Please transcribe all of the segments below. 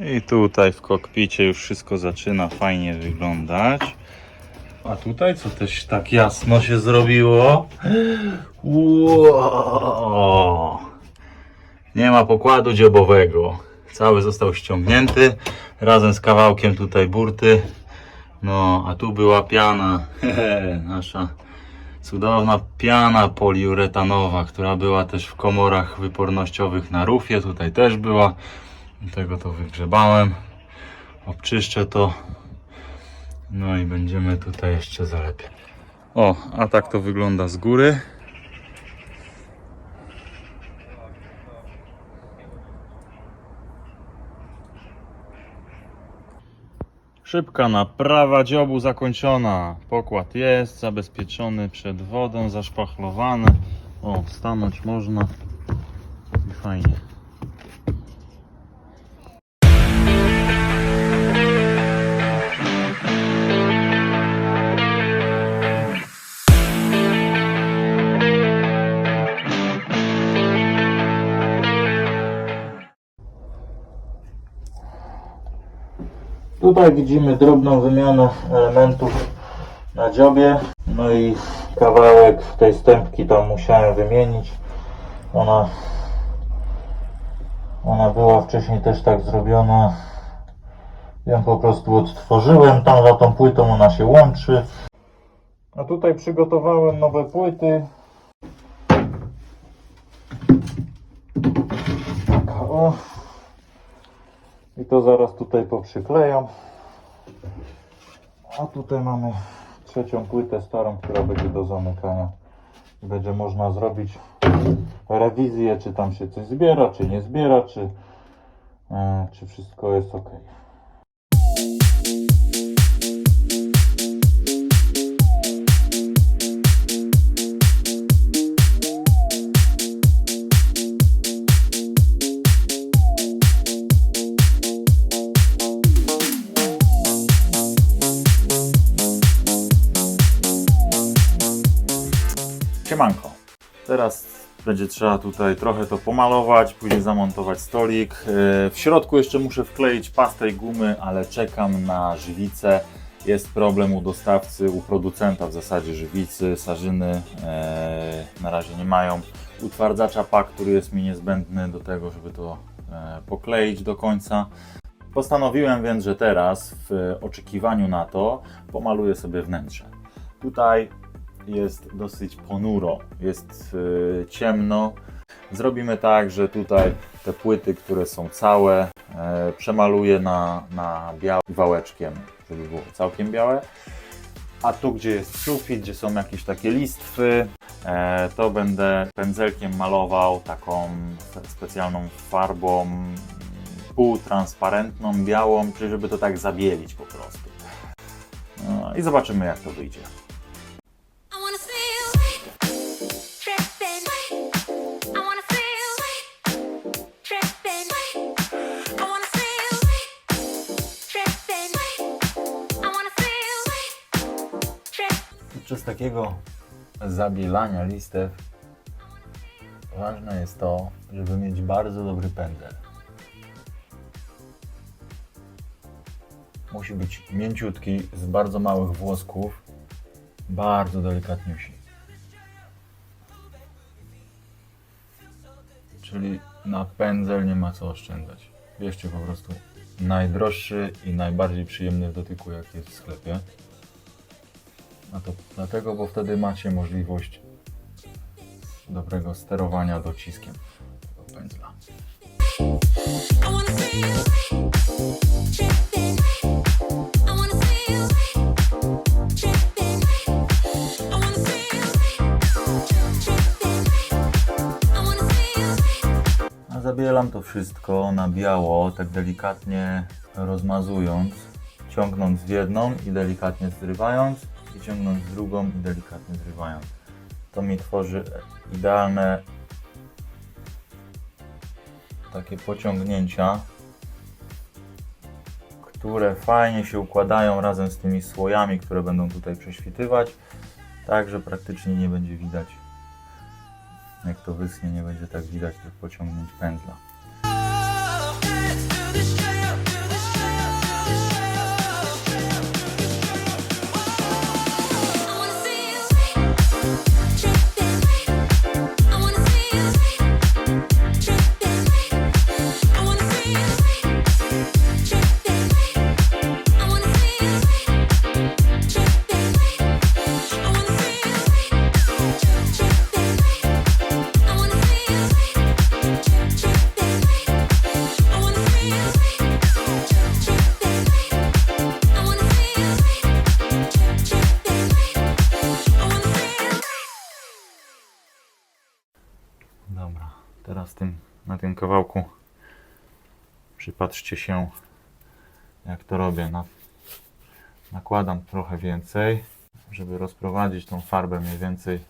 I tutaj w kokpicie już wszystko zaczyna fajnie wyglądać. A tutaj co też tak jasno się zrobiło? Wow. Nie ma pokładu dziobowego. Cały został ściągnięty razem z kawałkiem tutaj burty. No, a tu była piana. Nasza cudowna piana poliuretanowa, która była też w komorach wypornościowych na rufie. Tutaj też była. Tego to wygrzebałem. Obczyszczę to. No i będziemy tutaj jeszcze zalepiać. O, a tak to wygląda z góry. Szybka naprawa dziobu zakończona. Pokład jest zabezpieczony przed wodą, zaszpachlowany. O, stanąć można. I fajnie. Tutaj widzimy drobną wymianę elementów na dziobie. No i kawałek tej stępki tam musiałem wymienić. Ona, ona była wcześniej też tak zrobiona. Ją po prostu odtworzyłem. Tam za tą płytą ona się łączy. A tutaj przygotowałem nowe płyty. O. I to zaraz tutaj poprzyklejam. A tutaj mamy trzecią płytę starą, która będzie do zamykania. Będzie można zrobić rewizję, czy tam się coś zbiera, czy nie zbiera, czy, e, czy wszystko jest ok. Teraz będzie trzeba tutaj trochę to pomalować, później zamontować stolik. Yy, W środku jeszcze muszę wkleić pastę i gumy, ale czekam na żywicę. Jest problem u dostawcy, u producenta w zasadzie żywicy, sarzyny e, na razie nie mają. Utwardzacza pak, który jest mi niezbędny do tego, żeby to e, pokleić do końca. Postanowiłem więc, że teraz w oczekiwaniu na to pomaluję sobie wnętrze. Tutaj jest dosyć ponuro, jest y, ciemno. Zrobimy tak, że tutaj te płyty, które są całe, e, przemaluję na, na białym wałeczkiem, żeby było całkiem białe. A tu, gdzie jest sufit, gdzie są jakieś takie listwy, e, to będę pędzelkiem malował taką spe- specjalną farbą mm, półtransparentną, białą, czyli żeby to tak zabielić po prostu. No, I zobaczymy, jak to wyjdzie. Podczas takiego zabielania listew ważne jest to, żeby mieć bardzo dobry pędzel. Musi być mięciutki, z bardzo małych włosków, bardzo delikatniusi. Czyli na pędzel nie ma co oszczędzać. Bierzcie po prostu najdroższy i najbardziej przyjemny w dotyku, jaki jest w sklepie. To dlatego, bo wtedy macie możliwość dobrego sterowania dociskiem pędzla. A zabielam to wszystko na biało, tak delikatnie rozmazując, ciągnąc w jedną i delikatnie zrywając, w drugą i delikatnie zrywając. To mi tworzy idealne takie pociągnięcia, które fajnie się układają razem z tymi słojami, które będą tutaj prześwitywać, tak że praktycznie nie będzie widać, jak to wyschnie, nie będzie tak widać tych pociągnięć pędzla. Na tym kawałku. Przypatrzcie się, jak to robię. Na, nakładam trochę więcej, żeby rozprowadzić tą farbę mniej więcej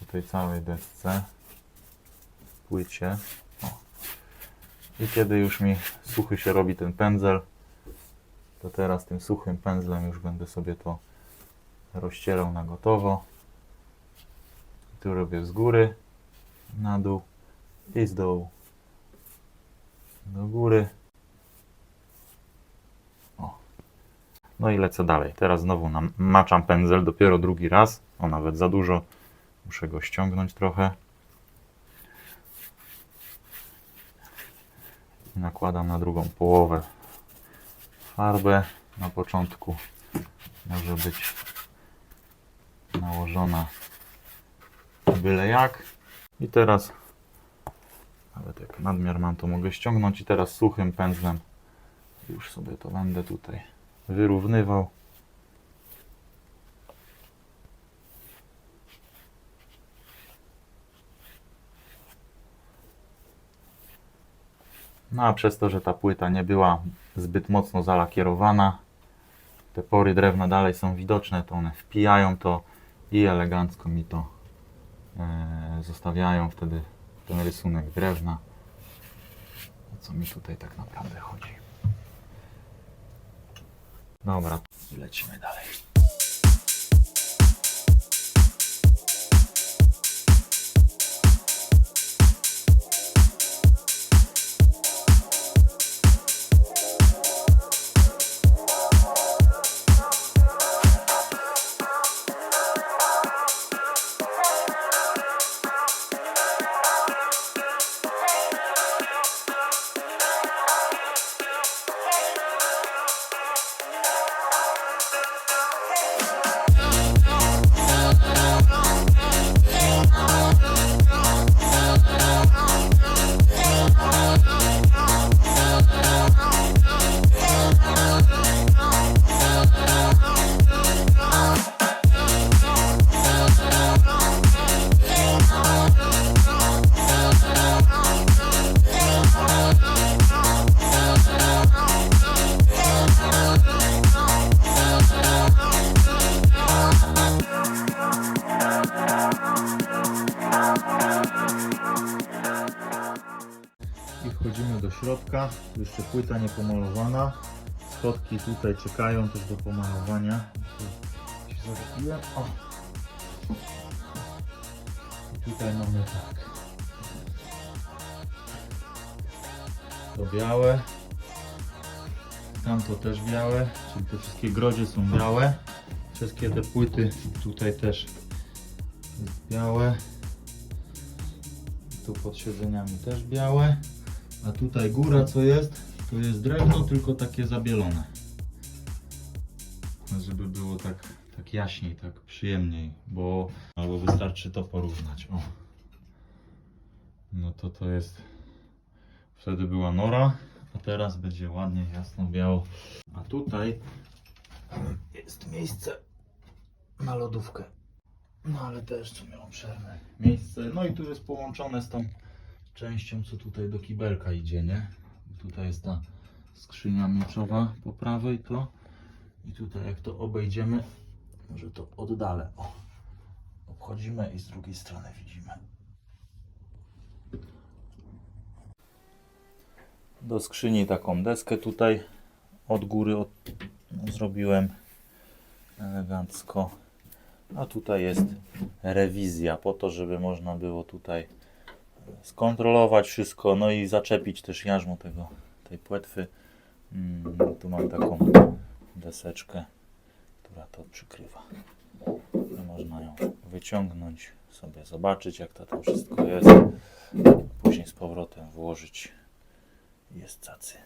po tej całej desce, płycie. O. I kiedy już mi suchy się robi ten pędzel, to teraz tym suchym pędzlem już będę sobie to rozcierał na gotowo. Tu robię z góry, na dół i z dołu do góry. O. No i lecę dalej. Teraz znowu maczam pędzel dopiero drugi raz. O, nawet za dużo. Muszę go ściągnąć trochę. I nakładam na drugą połowę farbę. Na początku może być nałożona byle jak. I teraz nawet jak nadmiar mam, to mogę ściągnąć i teraz suchym pędzlem już sobie to będę tutaj wyrównywał. No a przez to, że ta płyta nie była zbyt mocno zalakierowana, te pory drewna dalej są widoczne, to one wpijają to i elegancko mi to e, zostawiają wtedy ten rysunek drewna. O co mi tutaj tak naprawdę chodzi? Dobra, lecimy dalej. Do środka. Jeszcze płyta nie pomalowana. Schodki tutaj czekają też do pomalowania. I tutaj mamy tak. To białe. Tamto też białe, czyli te wszystkie grodzie są białe. Wszystkie te płyty tutaj też białe. Tu pod siedzeniami też białe. A tutaj góra co jest? To jest drewno, tylko takie zabielone. Żeby było tak, tak jaśniej, tak przyjemniej, bo albo wystarczy to porównać. O. No to to jest. Wtedy była nora, a teraz będzie ładnie jasno biało. A tutaj jest miejsce na lodówkę. No ale też tu miał przerwę. Miejsce, no i tu jest połączone z tą częścią, co tutaj do kibelka idzie, nie? Tutaj jest ta skrzynia mieczowa po prawej to. I tutaj jak to obejdziemy, może to oddalę. O. Obchodzimy i z drugiej strony widzimy. Do skrzyni taką deskę tutaj od góry od, no, zrobiłem elegancko. A tutaj jest rewizja po to, żeby można było tutaj skontrolować wszystko, no i zaczepić też jarzmo tego, tej płetwy. Mm, tu mam taką deseczkę, która to przykrywa. I można ją wyciągnąć, sobie zobaczyć jak to tam wszystko jest. Później z powrotem włożyć. Jest cacy.